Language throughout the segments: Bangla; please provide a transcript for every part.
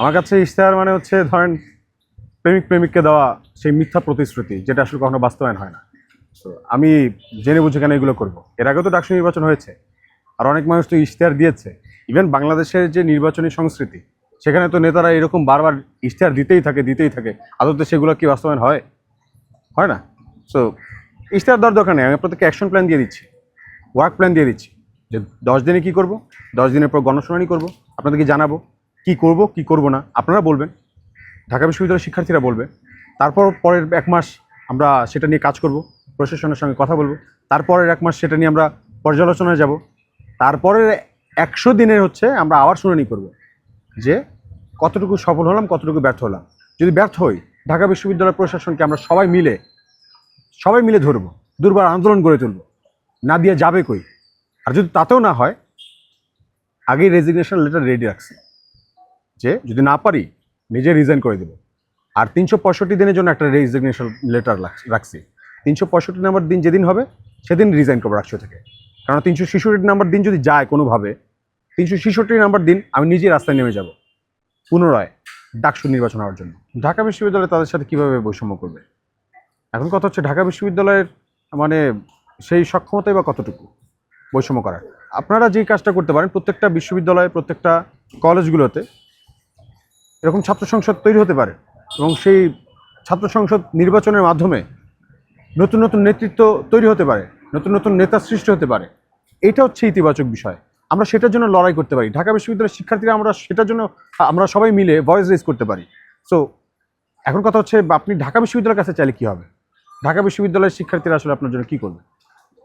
আমার কাছে ইশতেহার মানে হচ্ছে, ধরেন, প্রেমিক প্রেমিককে দেওয়া সেই মিথ্যা প্রতিশ্রুতি, যেটা আসলে কখনো বাস্তবায়ন হয় না। তো আমি জেনে বুঝে কেন এগুলো করব? এর আগেও তো ডাকসু নির্বাচন হয়েছে, আর অনেক মানুষ তো ইশতেহার দিয়েছে। ইভেন বাংলাদেশের যে নির্বাচনী সংস্কৃতি, সেখানে তো নেতারা এরকম বারবার ইশতেহার দিতেই থাকে দিতেই থাকে। আদতে সেগুলো কি বাস্তবায়ন হয়? হয় না? সো ইশতেহার দেওয়ার দরকার নেই, আমি প্রত্যেককে অ্যাকশন প্ল্যান দিয়ে দিচ্ছি ওয়ার্ক প্ল্যান দিয়ে দিচ্ছি। যে দশ দিনে কি করব? দশ দিনের পর গণশুনানি করব, আপনাদেরকে জানাব। কি করব কি করব না, আপনারা বলবেন। ঢাকা বিশ্ববিদ্যালয়ের শিক্ষার্থীরা বলবে। তারপর পরের এক মাস আমরা সেটা নিয়ে কাজ করব, প্রশাসনের সঙ্গে কথা বলব। তারপরের এক মাস সেটা নিয়ে আমরা পর্যালোচনায় যাব। তারপরের একশো দিনের হচ্ছে আমরা আবার শুনানি করব যে কতটুকু সফল হলাম, কতটুকু ব্যর্থ হলাম। যদি ব্যর্থ হই, ঢাকা বিশ্ববিদ্যালয় প্রশাসনকে আমরা সবাই মিলে সবাই মিলে ধরবো, দুর্বার আন্দোলন গড়ে তুলব। না দিয়ে যাবে কই? আর যদি তাতেও না হয়, আগেই রেজিগনেশন লেটার রেডি রাখছি। যে যদি না পারি, নিজে রিজাইন করে দেবো। আর তিনশো পঁয়ষট্টি দিনের জন্য একটা রেজিগনেশন লেটার রাখছি। তিনশো পঁয়ষট্টি নাম্বার দিন যেদিন হবে, সেদিন রিজাইন করব রাষ্ট্র থেকে। কারণ তিনশো ছেষট্টি নাম্বার দিন যদি যায় কোনোভাবে, তিনশো ছেষট্টি নাম্বার দিন আমি নিজে রাস্তায় নেমে যাব, পুনরায় ডাকসু নির্বাচন হওয়ার জন্য। ঢাকা বিশ্ববিদ্যালয় তাদের সাথে কীভাবে বৈষম্য করবে? এখন কথা হচ্ছে ঢাকা বিশ্ববিদ্যালয়ের মানে সেই সক্ষমতাই বা কতটুকু বৈষম্য করার? আপনারা যেই কাজটা করতে পারেন, প্রত্যেকটা বিশ্ববিদ্যালয়ে, প্রত্যেকটা কলেজগুলোতে এরকম ছাত্র সংসদ তৈরি হতে পারে এবং সেই ছাত্র সংসদ নির্বাচনের মাধ্যমে নতুন নতুন নেতৃত্ব তৈরি হতে পারে, নতুন নতুন নেতা সৃষ্টি হতে পারে। এটা হচ্ছে ইতিবাচক বিষয়। আমরা সেটার জন্য লড়াই করতে পারি। ঢাকা বিশ্ববিদ্যালয়ের শিক্ষার্থীরা আমরা সেটার জন্য, আমরা সবাই মিলে ভয়েস রেজ করতে পারি। সো এখন কথা হচ্ছে, আপনি ঢাকা বিশ্ববিদ্যালয়ের কাছে চাইলে কী হবে? ঢাকা বিশ্ববিদ্যালয়ের শিক্ষার্থীরা আসলে আপনার জন্য কী করবে?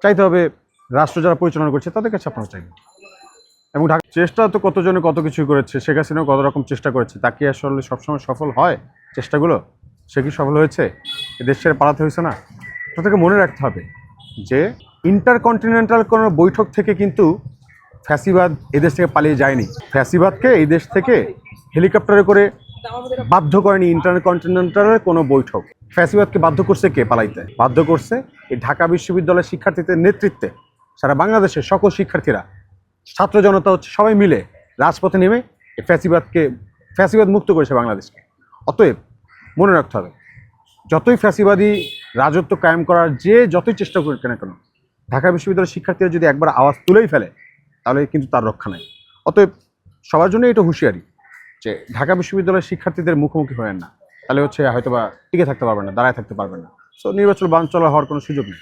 চাইতে হবে, রাষ্ট্র যারা পরিচালনা করছে, তাদের কাছে আপনারা চাইবেন এবং ঢাকা চেষ্টা তো কতজনে কত কিছু করেছে, শেখ হাসিনাও কত রকম চেষ্টা করেছে, তা কি আসলে সবসময় সফল হয়? চেষ্টাগুলো? সে কি সফল হয়েছে? এ দেশ ছেড়ে পালাতে হয়েছে না? তাদেরকে মনে রাখতে হবে যে ইন্টারকন্টিনেন্টাল কোনো বৈঠক থেকে কিন্তু ফ্যাসিবাদ এদেশ থেকে পালিয়ে যায়নি। ফ্যাসিবাদকে এই দেশ থেকে হেলিকপ্টারে করে বাধ্য করেনি ইন্টারকন্টিনেন্টালের কোনো বৈঠক। ফ্যাসিবাদকে বাধ্য করছে কে পালাইতে? বাধ্য করছে এই ঢাকা বিশ্ববিদ্যালয়ের শিক্ষার্থীদের নেতৃত্বে সারা বাংলাদেশের সকল শিক্ষার্থীরা। ছাত্র জনতা হচ্ছে সবাই মিলে রাজপথে নেমে ফ্যাসিবাদকে, ফ্যাসিবাদ মুক্ত করেছে বাংলাদেশকে। অতএব মনে রাখতে হবে, যতই ফ্যাসিবাদী রাজত্ব কায়েম করার যে যতই চেষ্টা করুক কেন কেন, ঢাকা বিশ্ববিদ্যালয়ের শিক্ষার্থীরা যদি একবার আওয়াজ তুলেই ফেলে, তাহলে কিন্তু তার রক্ষা নাই। অতএব সবার জন্য এটা হুঁশিয়ারি যে ঢাকা বিশ্ববিদ্যালয়ের শিক্ষার্থীদের মুখোমুখি হয়েন না। তাহলে হচ্ছে হয়তোবা টিকে থাকতে পারবেন না, দাঁড়ায় থাকতে পারবেন না। সো নির্বাচন বান চলা হওয়ার কোনো সুযোগ নেই।